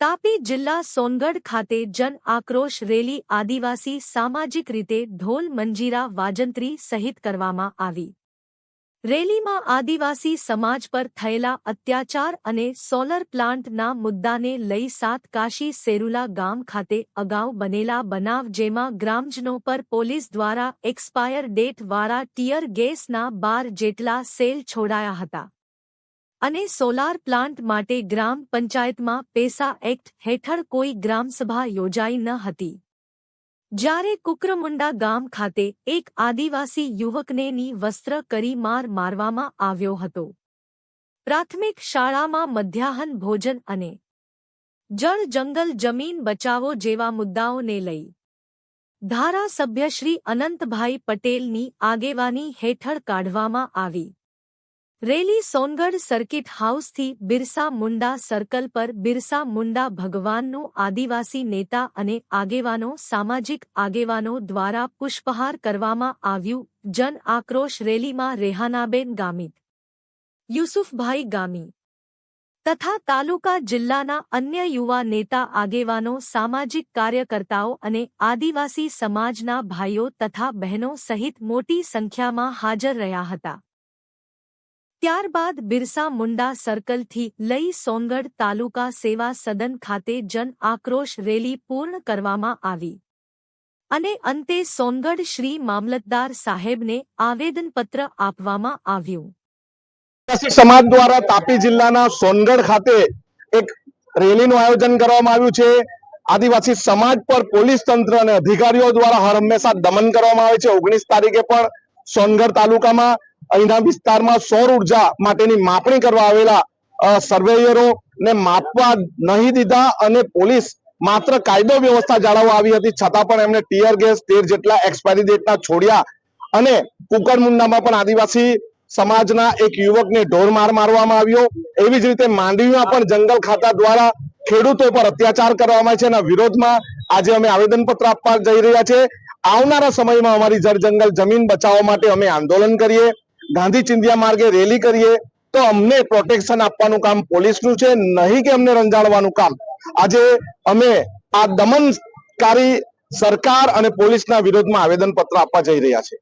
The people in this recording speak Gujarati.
તાપી જિલ્લા સોનગઢ ખાતે જન આક્રોશ રેલી આદિવાસી સામાજિક રીતે ઢોલ મંજીરા વાજંત્રી સહિત કરવામાં આવી. રેલીમાં આદિવાસી સમાજ પર થયેલા અત્યાચાર અને સોલર પ્લાન્ટના મુદ્દાને લઈ સાતકાશી સેરુલા ગામ ખાતે અગાઉ બનેલા બનાવ જેમાં ગ્રામજનો પર પોલીસ દ્વારા એક્સપાયર ડેટ વાળા ટીયર ગેસના બાર જેટલા સેલ છોડાયા હતા. અને સોલાર પ્લાન્ટ માટે ગ્રામ પંચાયતમાં પેસા એક્ટ હેઠળ કોઈ ગ્રામસભા યોજાઈ ન હતી. જ્યારે કુકરમુંડા ગામ ખાતે એક આદિવાસી યુવકને ની વસ્ત્ર કરી માર મારવામાં આવ્યો હતો. પ્રાથમિક શાળામાં મધ્યાહન ભોજન અને જળ જંગલ જમીન બચાવો જેવા મુદ્દાઓને લઈ ધારાસભ્ય શ્રી અનંતભાઈ પટેલની આગેવાની હેઠળ કાઢવામાં આવી. રેલી સોનગઢ સર્કિટ હાઉસથી બિરસા મુંડા સર્કલ પર બિરસા મુંડા ભગવાનનું આદિવાસી નેતા અને આગેવાનો, સામાજિક આગેવાનો દ્વારા પુષ્પહાર કરવામાં આવ્યું જન આક્રોશ રેલીમાં રેહાનાબેન ગામિત, યુસુફભાઈ ગામી તથા તાલુકા જિલ્લાના અન્ય યુવા નેતા આગેવાનો, સામાજિક કાર્યકર્તાઓ અને આદિવાસી સમાજના ભાઈઓ તથા બહેનો સહિત મોટી સંખ્યામાં હાજર રહ્યા હતા. ત્યારબાદ બિરસા મુંડા સર્કલથી લઈ સોનગઢ તાલુકા સેવા સદન ખાતે જન આક્રોશ રેલી પૂર્ણ કરવામાં આવી. અને અંતે સોનગઢ શ્રી મામલતદાર સાહેબને આવેદનપત્ર આપવામાં આવ્યું. સમાજ દ્વારા તાપી જિલ્લાના સોનગઢ ખાતે એક રેલીનું આયોજન કરવામાં આવ્યું છે. આદિવાસી સમાજ પર પોલીસ તંત્ર અને અધિકારીઓ દ્વારા હર હંમેશા દમન કરવામાં આવે છે. ઓગણીસ તારીખે પણ સોનગઢ તાલુકામાં અહીંના વિસ્તારમાં સૌર ઊર્જા માટેની માપણી કરવા આવેલા સર્વેયરો ને માપવા નહીં દીધા અને પોલીસ માત્ર કાયદો વ્યવસ્થા જાળવવા આવી હતી. છતાં પણ એમને ટીયર ગેસ તેર જેટલા એક્સપાયરી ડેટના છોડ્યા અને કુકરમુંડામાં પણ આદિવાસી સમાજના એક યુવકને ઢોર માર મારવામાં આવ્યો. એવી જ રીતે માંડવીમાં પણ જંગલ ખાતા દ્વારા ખેડૂતો પર અત્યાચાર કરવામાં છે એના વિરોધમાં આજે અમે આવેદનપત્ર આપવા જઈ રહ્યા છે. આવનારા સમયમાં અમારી જળ જંગલ જમીન બચાવવા માટે અમે આંદોલન કરીએ. ગાંધી ચિંધ્યા માર્ગે રેલી કરીએ, તો અમને પ્રોટેક્શન આપવાનું કામ પોલીસનું છે, નહીં કે અમને રંજાડવાનું કામ. આજે અમે આ દમનકારી સરકાર અને પોલીસના વિરોધમાં આવેદનપત્ર આપવા જઈ રહ્યા છે